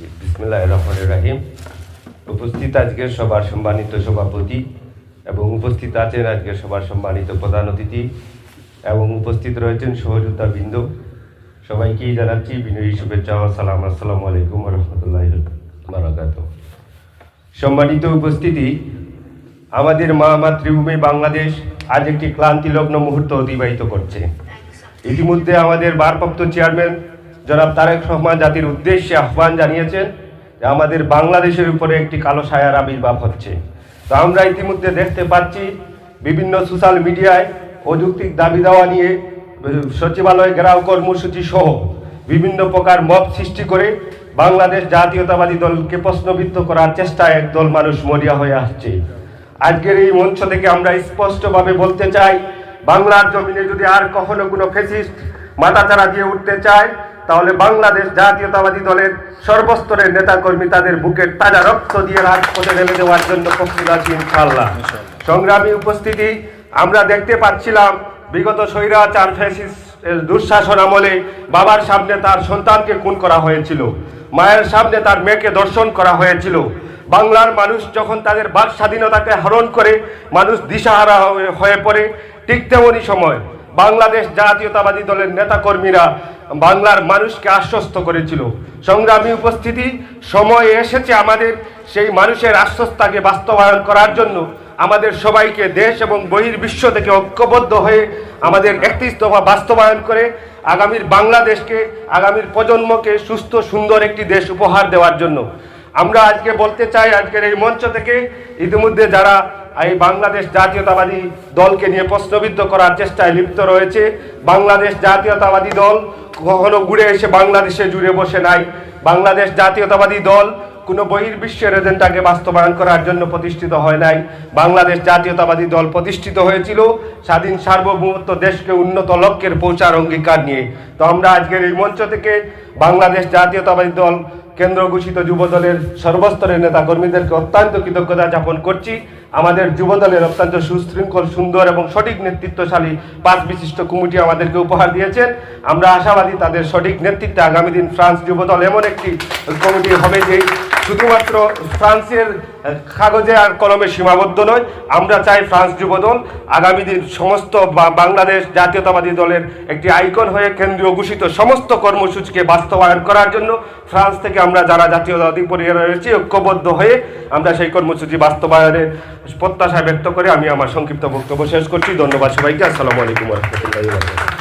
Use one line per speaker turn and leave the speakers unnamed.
বিসমিল্লাহ রাহিম। উপস্থিত আজকের সবার সম্মানিত সভাপতি এবং উপস্থিত আছেন আজকের সবার সম্মানিত প্রধান অতিথি এবং উপস্থিত রয়েছেন সহযোদ্ধা বৃন্দ সবাইকেই জানাচ্ছি বিনয়ী শুভেচ্ছা সালাম। আসসালামু আলাইকুম রহমতুল্লাহ বারাকাত সম্মানিত উপস্থিতি, আমাদের মা মাতৃভূমি বাংলাদেশ আজ একটি ক্লান্তিলগ্ন মুহূর্ত অতিবাহিত করছে। ইতিমধ্যে আমাদের ভারপ্রাপ্ত চেয়ারম্যান জনাব তারেক রহমান জাতির উদ্দেশ্যে আহ্বান জানিয়েছেন যে আমাদের বাংলাদেশের উপরে একটি কালো ছায়ার আবির্ভাব হচ্ছে। তো আমরা ইতিমধ্যে দেখতে পাচ্ছি বিভিন্ন সোশ্যাল মিডিয়ায় অযৌক্তিক দাবি দেওয়া নিয়ে সচিবালয় ঘেরাও কর্মসূচি সহ বিভিন্ন প্রকার মব সৃষ্টি করে বাংলাদেশ জাতীয়তাবাদী দলকে প্রশ্নবিদ্ধ করার চেষ্টায় একদল মানুষ মরিয়া হয়ে আসছে। আজকের এই মঞ্চ থেকে আমরা স্পষ্টভাবে বলতে চাই, বাংলার জমিনে যদি আর কখনো কোনো ফেসিস্ট মাথা চারা দিয়ে উঠতে চায় তাহলে বাংলাদেশ জাতীয়তাবাদী দলের সর্বস্তরের নেতাকর্মী তাদের বুকের তাজা রক্ত দিয়ে রাজপথে নেমে দেওয়ার জন্য প্রস্তুত আছি ইনশাল্লাহ সংগ্রামী উপস্থিতি আমরা দেখতে পাচ্ছিলাম বিগত স্বৈরাচার ফ্যাসিস দুঃশাসন আমলে বাবার সামনে তার সন্তানকে খুন করা হয়েছিল। মায়ের সামনে তার মেয়েকে দর্শন করা হয়েছিল। বাংলার মানুষ যখন তাদের বাক স্বাধীনতাকে হরণ করে মানুষ দিশাহারা হয়ে- হয়ে পড়ে ঠিক তেমনই সময়। বাংলাদেশ জাতীয়তাবাদী দলের নেতাকর্মীরা বাংলার মানুষকে আশ্বস্ত করেছিল। সংগ্রামী উপস্থিতি, সময় এসেছে আমাদের সেই মানুষের আশ্বস্তাকে বাস্তবায়ন করার জন্য। আমাদের সবাইকে দেশ এবং বহির্বিশ্ব থেকে ঐক্যবদ্ধ হয়ে আমাদের একত্রিশ দফা বাস্তবায়ন করে আগামীর বাংলাদেশকে, আগামীর প্রজন্মকে সুস্থ, সুন্দর একটি দেশ উপহার দেওয়ার জন্য। আমরা আজকে বলতে চাই আজকের এই মঞ্চ থেকে, ইতিমধ্যে যারা এই বাংলাদেশ জাতীয়তাবাদী দলকে নিয়ে প্রশ্নবিদ্ধ করার চেষ্টায় লিপ্ত রয়েছে। বাংলাদেশ জাতীয়তাবাদী দল কখনো ঘুরে এসে বাংলাদেশে জুড়ে বসে নাই। বাংলাদেশ জাতীয়তাবাদী দল কোনো বহির্বিশ্বের এজেন্ডাকে বাস্তবায়ন করার জন্য প্রতিষ্ঠিত হয় নাই। বাংলাদেশ জাতীয়তাবাদী দল প্রতিষ্ঠিত হয়েছিল। স্বাধীন সার্বভৌমত্ব দেশকে উন্নত লক্ষ্যের পৌঁছার অঙ্গীকার নিয়ে। তো আমরা আজকের এই মঞ্চ থেকে বাংলাদেশ জাতীয়তাবাদী দল কেন্দ্র ঘোষিত যুব দলের সর্বস্তরের নেতা কর্মীদেরকে অত্যন্ত কৃতজ্ঞতা জ্ঞাপন করছি। আমাদের যুব দলের অত্যন্ত সুশৃঙ্খল, সুন্দর এবং সঠিক নেতৃত্বশালী পাঁচ বিশিষ্ট কমিটি আমাদেরকে উপহার দিয়েছেন। আমরা আশাবাদী তাদের সঠিক নেতৃত্বে আগামী দিন ফ্রান্স যুব দল এমন একটি কমিটি হবে যে শুধুমাত্র ফ্রান্সের কাগজে আর কলমে সীমাবদ্ধ নয়, আমরা চাই ফ্রান্স যুবদল, আগামী দিন সমস্ত বাংলাদেশ জাতীয়তাবাদী দলের একটি আইকন হয়ে কেন্দ্রীয় ঘোষিত সমস্ত কর্মসূচিকে বাস্তবায়ন করার জন্য ফ্রান্স থেকে আমরা যারা জাতীয়তাবাদী পরিবারে রয়েছি, ঐক্যবদ্ধ হয়ে আমরা সেই কর্মসূচি বাস্তবায়নের প্রত্যাশা ব্যক্ত করে আমি আমার সংক্ষিপ্ত বক্তব্য শেষ করছি। ধন্যবাদ সবাইকে। আসসালামু আলাইকুম রহমতুল্লাহ